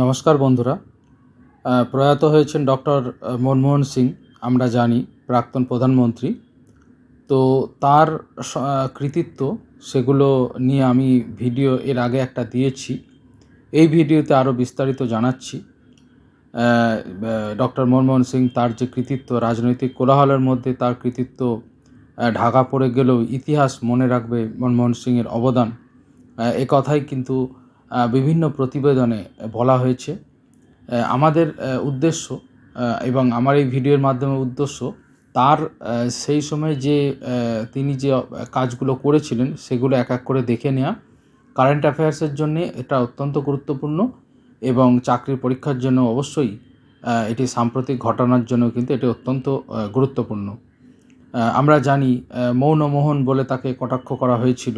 নমস্কার বন্ধুরা। প্রয়াত হয়েছেন ডক্টর মনমোহন সিং, আমরা জানি, প্রাক্তন প্রধানমন্ত্রী। তো তার কৃতিত্ব সেগুলো নিয়ে আমি ভিডিও এর আগে একটা দিয়েছি। এই ভিডিওতে আরও বিস্তারিত জানাচ্ছি। ডক্টর মনমোহন সিং তার যে কৃতিত্ব, রাজনৈতিক কোলাহলের মধ্যে তার কৃতিত্ব ঢাকা পড়ে গেলেও ইতিহাস মনে রাখবে মনমোহন সিংয়ের অবদান। এ কথাই কিন্তু বিভিন্ন প্রতিবেদনে বলা হয়েছে। আমাদের উদ্দেশ্য এবং আমার এই ভিডিওর মাধ্যমে উদ্দেশ্য তার সেই সময় যে তিনি যে কাজগুলো করেছিলেন সেগুলো এক এক করে দেখে নেওয়া কারেন্ট অ্যাফেয়ার্সের জন্য এটা অত্যন্ত গুরুত্বপূর্ণ এবং চাকরির পরীক্ষার জন্য অবশ্যই এটি সাম্প্রতিক ঘটনার জন্য কিন্তু এটি অত্যন্ত গুরুত্বপূর্ণ। আমরা জানি আহ, মৌন মোহন বলে তাকে কটাক্ষ করা হয়েছিল।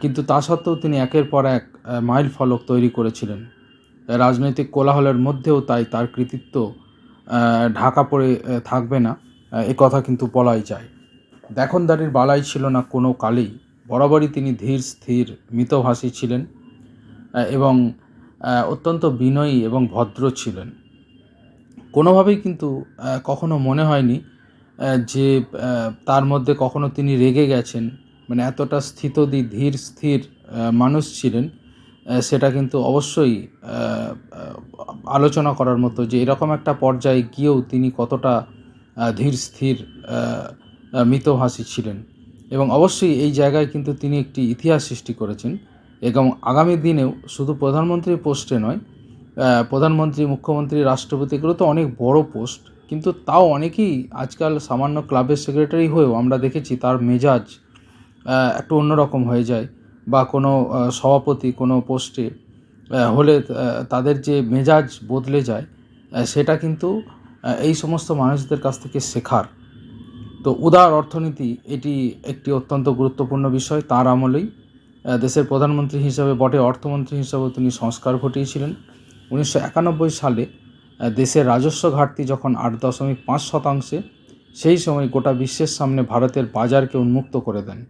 কিন্তু তা সত্ত্বেও তিনি একের পর এক মাইল ফলক তৈরি করেছিলেন। রাজনৈতিক কোলাহলের মধ্যেও তাই তার কৃতিত্ব ঢাকা পড়ে থাকবে না এ কথা কিন্তু বলাই যায়। দেখনদারির বালাই ছিল না কোনো কালেই, বরাবরই তিনি ধীর, স্থির, মিতভাষী ছিলেন এবং অত্যন্ত বিনয়ী এবং ভদ্র ছিলেন। কোনোভাবেই কিন্তু কখনো মনে হয়নি যে তার মধ্যে কখনো তিনি রেগে গেছেন। মানে এতটা স্থিতদি, ধীর, স্থির মানুষ ছিলেন সেটা কিন্তু অবশ্যই আলোচনা করার মতো যে এরকম একটা পর্যায়ে গিয়েও তিনি কতটা ধীর স্থির মিতভাষী ছিলেন। এবং অবশ্যই এই জায়গায় কিন্তু তিনি একটি ইতিহাস সৃষ্টি করেছেন। এবং আগামী দিনেও শুধু প্রধানমন্ত্রীর পোস্টে নয় প্রধানমন্ত্রী, মুখ্যমন্ত্রী, রাষ্ট্রপতি এগুলো তো অনেক বড় পোস্ট, কিন্তু তাও অনেকেই আজকাল সামান্য ক্লাবের সেক্রেটারি হয়েও আমরা দেখেছি তার মেজাজ একটু অন্যরকম হয়ে যায়। বা কোনো সভাপতি কোনো পোস্টে হলে তাদের যে মেজাজ বদলে যায় সেটা কিন্তু এই সমস্ত মানুষদের কাছ থেকে শেখার। তো উদার অর্থনীতি এটি একটি অত্যন্ত গুরুত্বপূর্ণ বিষয়। তার আমলেই দেশের প্রধানমন্ত্রী হিসাবে বটে, অর্থমন্ত্রী হিসাবেও তিনি সংস্কার ঘটিয়েছিলেন। উনিশশো একানব্বই সালে দেশের রাজস্ব ঘাটতি যখন আট দশমিক পাঁচ শতাংশে, সেই সময় গোটা বিশ্বের সামনে ভারতের বাজারকে উন্মুক্ত করে দেন।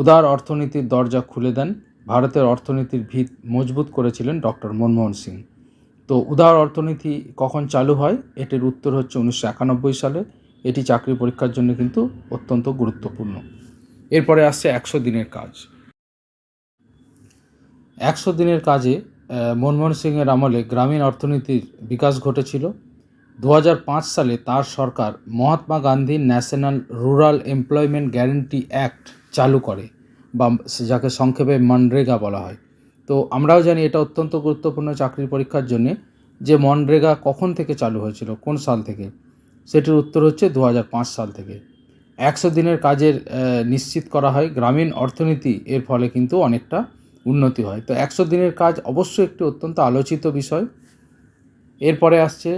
উদার অর্থনীতির দরজা খুলে দেন। ভারতের অর্থনীতির ভিত মজবুত করেছিলেন ডক্টর মনমোহন সিং। তো উদার অর্থনীতি কখন চালু হয়? এটির উত্তর হচ্ছে উনিশশো একানব্বই সালে। এটি চাকরি পরীক্ষার জন্য কিন্তু অত্যন্ত গুরুত্বপূর্ণ। এরপরে আসছে একশো দিনের কাজ। একশো দিনের কাজে মনমোহন সিংয়ের আমলে গ্রামীণ অর্থনীতির বিকাশ ঘটেছিল। দু হাজার পাঁচ সালে তার সরকার Mahatma Gandhi national rural employment guarantee act চালু করে বা যাকে সংক্ষেপে মনরেগা বলা হয়। তো আমরাও জানি এটা অত্যন্ত গুরুত্বপূর্ণ চাকরির পরীক্ষার জন্যে যে মনরেগা কখন থেকে চালু হয়েছিল, কোন সাল থেকে? সেটির উত্তর হচ্ছে দু হাজার পাঁচ সাল থেকে। একশো দিনের কাজের নিশ্চিত করা হয়। গ্রামীণ অর্থনীতি এর ফলে কিন্তু অনেকটা উন্নতি হয়। তো একশো দিনের কাজ অবশ্যই একটি অত্যন্ত আলোচিত বিষয়। এরপরে আসছে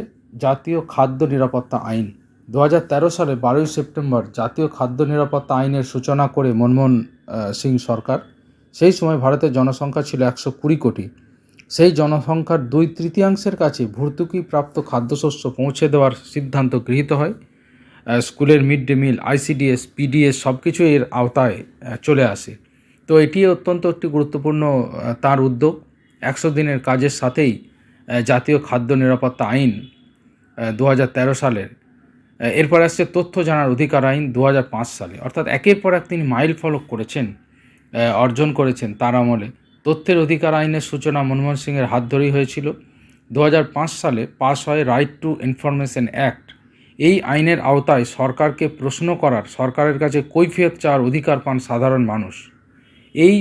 জাতীয় খাদ্য নিরাপত্তা আইন। দু হাজার তেরো সালে বারোই সেপ্টেম্বর জাতীয় খাদ্য নিরাপত্তা আইনের সূচনা করে মনমোহন সিং সরকার। সেই সময় ভারতের জনসংখ্যা ছিল একশো কুড়ি কোটি। সেই জনসংখ্যার দুই তৃতীয়াংশের কাছে ভর্তুকি প্রাপ্ত খাদ্যশস্য পৌঁছে দেওয়ার সিদ্ধান্ত গৃহীত হয়। স্কুলের mid day meal ICDS PDS সব কিছু এর আওতায় চলে আসে। তো এটি অত্যন্ত একটি গুরুত্বপূর্ণ তার উদ্যোগ। একশো দিনের কাজের সাথেই জাতীয় খাদ্য নিরাপত্তা আইন দু হাজার তেরো সালের এরপর আসছে তথ্য জানার অধিকার আইন দু হাজার পাঁচ সালে। অর্থাৎ একের পর এক তিনি মাইল ফলক করেছেন অর্জন করেছেন তার আমলে। তথ্যের অধিকার আইনের সূচনা মনমোহন সিংয়ের হাত ধরেই হয়েছিল। দু হাজার পাঁচ সালে পাশ হয় রাইট টু ইনফরমেশন অ্যাক্ট এই আইনের আওতায় সরকারকে প্রশ্ন করার, সরকারের কাছে কৈফিয়ত চাওয়ার অধিকার পান সাধারণ মানুষ। এই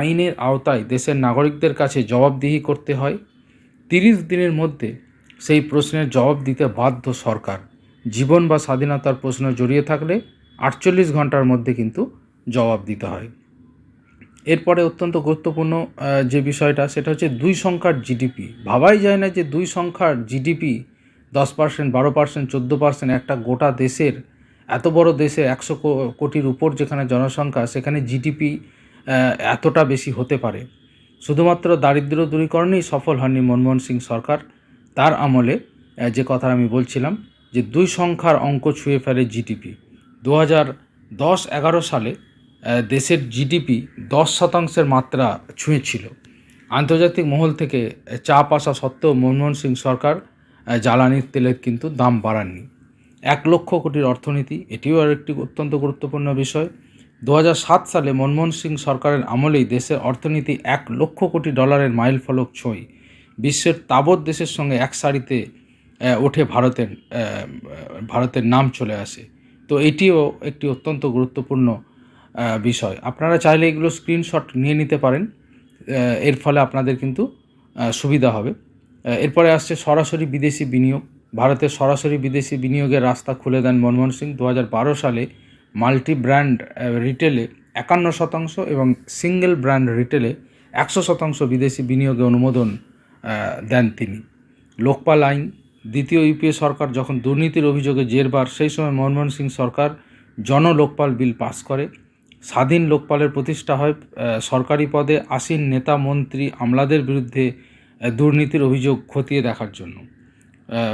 আইনের আওতায় দেশের নাগরিকদের কাছে জবাবদিহি করতে হয়। তিরিশ দিনের মধ্যে সেই প্রশ্নের জবাব দিতে বাধ্য সরকার। জীবন বা স্বাধীনতার প্রশ্ন জড়িয়ে থাকলে আটচল্লিশ ঘণ্টার মধ্যে কিন্তু জবাব দিতে হয়। এরপরে অত্যন্ত গুরুত্বপূর্ণ যে বিষয়টা, সেটা হচ্ছে দুই সংখ্যার জিডিপি ভাবাই যায় না যে দুই সংখ্যার জিডিপি দশ পার্সেন্ট বারো পার্সেন্ট চোদ্দ পার্সেন্ট একটা গোটা দেশের, এত বড় দেশে একশো কোটির উপর যেখানে জনসংখ্যা, সেখানে জিডিপি এতটা বেশি হতে পারে। শুধুমাত্র দারিদ্র দূরীকরণেই সফল হননি মনমোহন সিং সরকার। তার আমলে যে কথা আমি বলছিলাম যে দুই সংখ্যার অঙ্ক ছুঁয়ে ফেলে জিডিপি দু হাজার দশ এগারো সালে দেশের জিডিপি দশ শতাংশের মাত্রা ছুঁয়েছিল। আন্তর্জাতিক মহল থেকে চাপ আসা সত্ত্বেও মনমোহন সিং সরকার জ্বালানির তেলের কিন্তু দাম বাড়াননি। এক লক্ষ কোটির অর্থনীতি, এটিও আর একটি অত্যন্ত গুরুত্বপূর্ণ বিষয়। দু সালে মনমোহন সিং সরকারের আমলেই দেশের অর্থনীতি এক লক্ষ কোটি ডলারের মাইল ফলক ছোঁয়। বিশ্বের তাবৎ দেশের সঙ্গে এক সারিতে ওঠে ভারতের ভারতের নাম চলে আসে। তো এটিও একটি অত্যন্ত গুরুত্বপূর্ণ বিষয়। আপনারা চাইলে এগুলো স্ক্রিনশট নিয়ে নিতে পারেন। এর ফলে আপনাদের কিন্তু সুবিধা হবে। এরপরে আসছে সরাসরি বিদেশি বিনিয়োগ। ভারতের সরাসরি বিদেশি বিনিয়োগের রাস্তা খুলে দেন মনমোহন সিং। দু হাজার বারো সালে মাল্টি ব্র্যান্ড রিটেলে একান্ন শতাংশ এবং সিঙ্গেল ব্র্যান্ড রিটেলে একশো শতাংশ বিদেশি বিনিয়োগে অনুমোদন দেন তিনি। লোকপাল আইন দ্বিতীয় ইউপিএ সরকার যখন দুর্নীতির অভিযোগে জেরবার সেই সময় মনমোহন সিং সরকার জন লোকপাল বিল পাস করে। স্বাধীন লোকপালের প্রতিষ্ঠা হয় সরকারি পদে আসীন নেতা, মন্ত্রী, আমলাদের বিরুদ্ধে দুর্নীতির অভিযোগ খতিয়ে দেখার জন্য।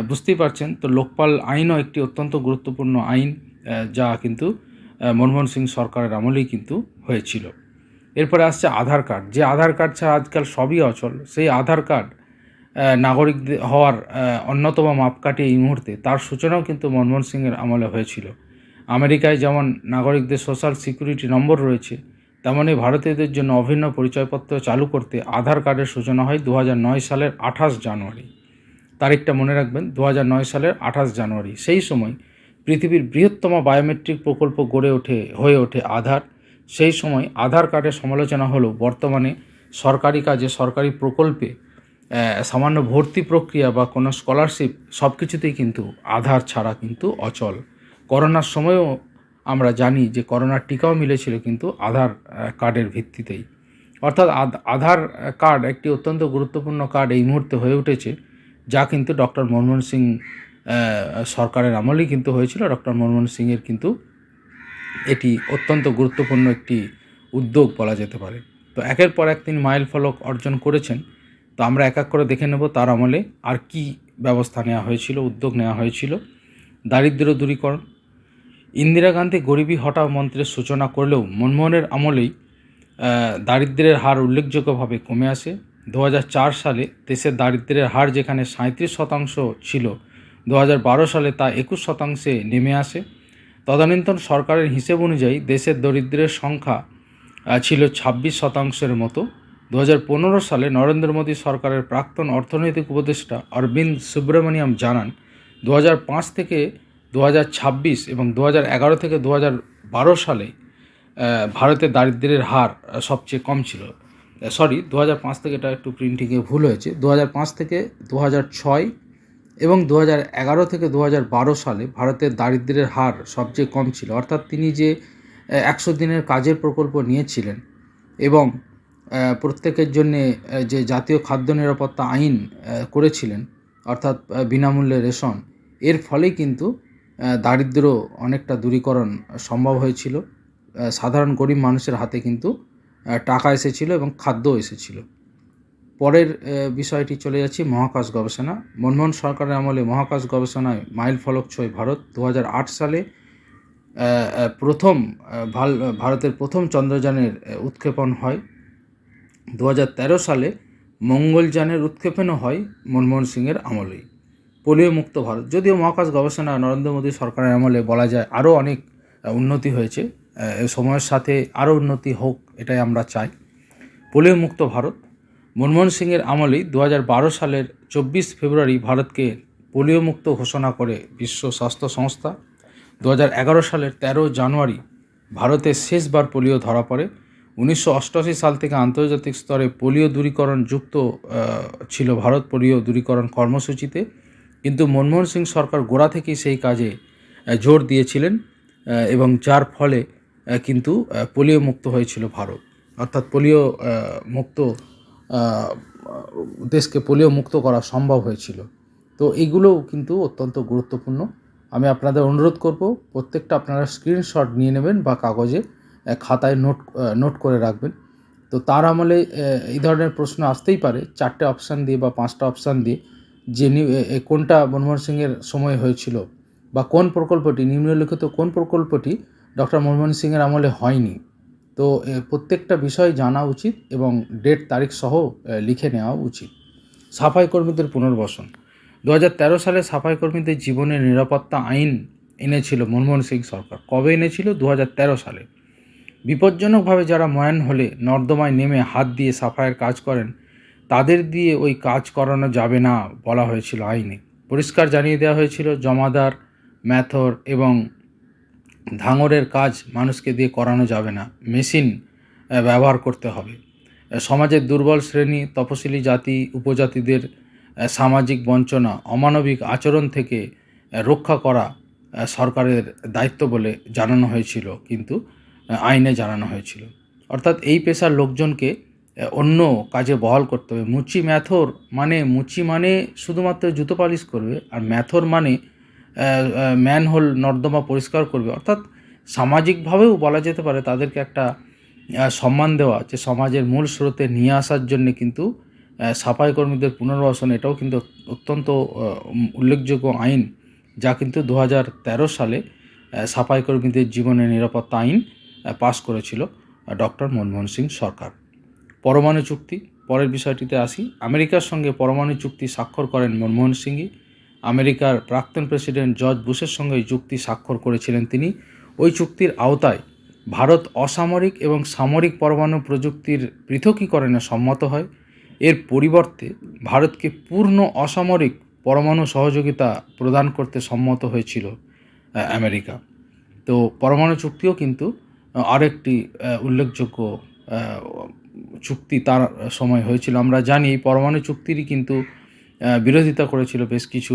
বুঝতেই পারছেন, তো লোকপাল আইনও একটি অত্যন্ত গুরুত্বপূর্ণ আইন যা কিন্তু মনমোহন সিং সরকারের আমলেই কিন্তু হয়েছিল। এরপরে আসছে আধার কার্ড। যে আধার কার্ড ছাড়া আজকাল সবই অচল। সেই আধার কার্ড নাগরিক হওয়ার অন্যতম মাপকাঠি এই মুহূর্তে। তার সূচনাও কিন্তু মনমোহন সিংয়ের আমলে হয়েছিল। আমেরিকায় যেমন নাগরিকদের সোশ্যাল সিকিউরিটি নম্বর রয়েছে তেমনই ভারতীয়দের জন্য অভিন্ন পরিচয়পত্র চালু করতে আধার কার্ডের সূচনা হয় দু হাজার নয় সালের আঠাশ জানুয়ারি। তারিখটা মনে রাখবেন দু হাজার নয় সালের আঠাশ জানুয়ারি। সেই সময় পৃথিবীর বৃহত্তম বায়োমেট্রিক প্রকল্প গড়ে ওঠে, হয়ে ওঠে আধার। সেই সময় আধার কার্ডের সমালোচনা হলো, বর্তমানে সরকারি কাজে সরকারি প্রকল্পে সামান্য ভর্তি প্রক্রিয়া বা কোনো স্কলারশিপ সব কিছুতেই কিন্তু আধার ছাড়া কিন্তু অচল। করোনার সময়ও আমরা জানি যে করোনার টিকাও মিলেছিল কিন্তু আধার কার্ডের ভিত্তিতেই। অর্থাৎ আধ- আধার কার্ড একটি অত্যন্ত গুরুত্বপূর্ণ কার্ড এই মুহূর্তে হয়ে উঠেছে, যা কিন্তু ডক্টর মনমোহন সিং সরকারের আমলেই কিন্তু হয়েছিল। ডক্টর মনমোহন সিংয়ের কিন্তু এটি অত্যন্ত গুরুত্বপূর্ণ একটি উদ্যোগ বলা যেতে পারে। তো একের পর এক তিনি মাইল ফলক অর্জন করেছেন। তো আমরা এক এক করে দেখে নেব তার আমলে আর কি ব্যবস্থা নেওয়া হয়েছিল উদ্যোগ নেওয়া হয়েছিল। দারিদ্র্য দূরীকরণ। ইন্দিরা গান্ধী গরিবী হটাও মন্ত্রের সূচনা করলেও মনমোহনের আমলেই আহ, দারিদ্র্যের হার উল্লেখযোগ্যভাবে কমে আসে। দু হাজার চার সালে দেশের দারিদ্র্যের হার যেখানে সাঁত্রিশ শতাংশ ছিল দু হাজার বারো সালে তা একুশ শতাংশে নেমে আসে। তদানীন্তন সরকারের হিসেব অনুযায়ী দেশের দরিদ্রের সংখ্যা ছিল ছাব্বিশ শতাংশের মতো। দু হাজার পনেরো সালে নরেন্দ্র মোদী সরকারের প্রাক্তন অর্থনৈতিক উপদেষ্টা অরবিন্দ সুব্রমণিয়াম জানান দু হাজার পাঁচ থেকে দু হাজার ছাব্বিশ এবং দু হাজার এগারো থেকে দু হাজার বারো সালে আহ, ভারতের দারিদ্র্যের হার সবচেয়ে কম ছিল। সরি দু হাজার পাঁচ থেকে এটা একটু প্রিন্টিংয়ে ভুল হয়েছে। দু হাজার পাঁচ থেকে দু এবং দু থেকে দু হাজার বারো সালে ভারতের দারিদ্র্যের হার সবচেয়ে কম ছিল। অর্থাৎ তিনি যে একশো দিনের কাজের প্রকল্প নিয়েছিলেন এবং প্রত্যেকের জন্যে যে জাতীয় খাদ্য নিরাপত্তা আইন করেছিলেন অর্থাৎ বিনামূল্যে রেশন এর ফলেই কিন্তু আহ, দারিদ্র্য অনেকটা দূরীকরণ সম্ভব হয়েছিল। সাধারণ গরিব মানুষের হাতে কিন্তু টাকা এসেছিল এবং খাদ্য এসেছিল। পরের বিষয়টি চলে যাচ্ছি মহাকাশ গবেষণা। মনমোহন সরকারের আমলে মহাকাশ গবেষণায় মাইল ফলক ছয় ভারত দু হাজার আট সালে প্রথম ভালো ভারতের প্রথম চন্দ্রযানের উৎক্ষেপণ হয়। দু হাজার তেরো সালে মঙ্গলযানের উৎক্ষেপণও হয় মনমোহন সিংয়ের আমলেই পোলিও মুক্ত ভারত। যদিও মহাকাশ গবেষণা নরেন্দ্র মোদী সরকারের আমলে বলা যায় আরও অনেক উন্নতি হয়েছে সময়ের সাথে আরও উন্নতি হোক এটাই আমরা চাই। পোলিও মুক্ত ভারত। মনমোহন সিংয়ের আমলেই দু হাজার বারো সালের চব্বিশ ফেব্রুয়ারি ভারতকে পোলিও মুক্ত ঘোষণা করে বিশ্ব স্বাস্থ্য সংস্থা। দু হাজার এগারো সালের তেরো জানুয়ারি ভারতে শেষবার পোলিও ধরা পড়ে। উনিশশো অষ্টআশি সাল থেকে আন্তর্জাতিক স্তরে পোলিও দূরীকরণ যুক্ত ছিল ভারত পোলিও দূরীকরণ কর্মসূচিতে। কিন্তু মনমোহন সিং সরকার গোড়া থেকেই সেই কাজে জোর দিয়েছিলেন এবং যার ফলে কিন্তু পোলিও মুক্ত হয়েছিল ভারত। অর্থাৎ পোলিও মুক্ত দেশকে পোলিও মুক্ত করা সম্ভব হয়েছিল। তো এইগুলোও কিন্তু অত্যন্ত গুরুত্বপূর্ণ। আমি আপনাদের অনুরোধ করব, প্রত্যেকটা আপনারা স্ক্রিনশট নিয়ে নেবেন বা কাগজে। খাতায় নোট নোট করে রাখবেন। তো তার আমলে এই ধরনের প্রশ্ন আসতেই পারে। চারটে অপশান দিয়ে বা পাঁচটা অপশান দিয়ে যে কোনটা মনমোহন সিংয়ের সময় হয়েছিল বা কোন প্রকল্পটি, নিম্নলিখিত কোন প্রকল্পটি ডক্টর মনমোহন সিংয়ের আমলে হয়নি। তো প্রত্যেকটা বিষয় জানা উচিত এবং ডেট তারিখ সহ লিখে নেওয়া উচিত। সাফাই কর্মীদের পুনর্বাসন। দু তেরো সালে সাফাই কর্মীদের জীবনের নিরাপত্তা আইন এনেছিল মনমোহন সিং সরকার। কবে এনেছিল? দু সালে। বিপজ্জনকভাবে যারা ময়ান হলে নর্দমায় নেমে হাত দিয়ে সাফাইয়ের কাজ করেন, তাদের দিয়ে ওই কাজ করানো যাবে না বলা হয়েছিল আইনে। পরিষ্কার জানিয়ে দেওয়া হয়েছিল, জমাদার, ম্যাথর এবং ধাঙরের কাজ মানুষকে দিয়ে করানো যাবে না। মেশিন ব্যবহার করতে হবে। সমাজের দুর্বল শ্রেণি তপশিলি জাতি, উপজাতিদের সামাজিক বঞ্চনা, অমানবিক আচরণ থেকে রক্ষা করা সরকারের দায়িত্ব বলে জানানো হয়েছিল। কিন্তু আইনে জানানো হয়েছিল। অর্থাৎ এই পেশার লোকজনকে অন্য কাজে বহাল করতে হবে। মুচি ম্যাথর মানে মুচি মানে শুধুমাত্র জুতো পালিশ করবে, আর ম্যাথর মানে ম্যানহোল নর্দমা পরিষ্কার করবে। অর্থাৎ সামাজিকভাবেও বলা যেতে পারে তাদেরকে একটা সম্মান দেওয়া, যে সমাজের মূল স্রোতে নিয়ে আসার জন্যে কিন্তু সাফাই কর্মীদের পুনর্বাসন এটাও কিন্তু অত্যন্ত উল্লেখযোগ্য আইন, যা কিন্তু দু সালে সাফাই কর্মীদের জীবনের নিরাপত্তা আইন পাশ করেছিল ডক্টর মনমোহন সিং সরকার। পরমাণু চুক্তি, পরের বিষয়টিতে আসি। আমেরিকার সঙ্গে পরমাণু চুক্তি স্বাক্ষর করেন মনমোহন সিংই। আমেরিকার প্রাক্তন প্রেসিডেন্ট জর্জ বুশের সঙ্গে চুক্তি স্বাক্ষর করেছিলেন তিনি। ওই চুক্তির আওতায় ভারত অসামরিক এবং সামরিক পরমাণু প্রযুক্তির পৃথকীকরণে সম্মত হয়। এর পরিবর্তে ভারতকে পূর্ণ অসামরিক পরমাণু সহযোগিতা প্রদান করতে সম্মত হয়েছিল আমেরিকা। তো পরমাণু চুক্তিও কিন্তু আরেকটি উল্লেখযোগ্য চুক্তি তার সময় হয়েছিল। আমরা জানি পরমাণু চুক্তিরই কিন্তু বিরোধিতা করেছিল বেশ কিছু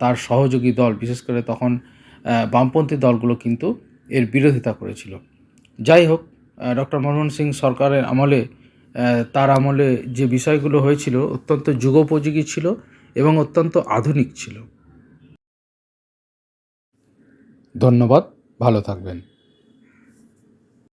তার সহযোগী দল। বিশেষ করে তখন বামপন্থী দলগুলো কিন্তু এর বিরোধিতা করেছিল। যাই হোক ডক্টর মনমোহন সিং সরকারের আমলে তার আমলে যে বিষয়গুলো হয়েছিল অত্যন্ত যুগোপযোগী ছিল এবং অত্যন্ত আধুনিক ছিল। ধন্যবাদ, ভালো থাকবেন।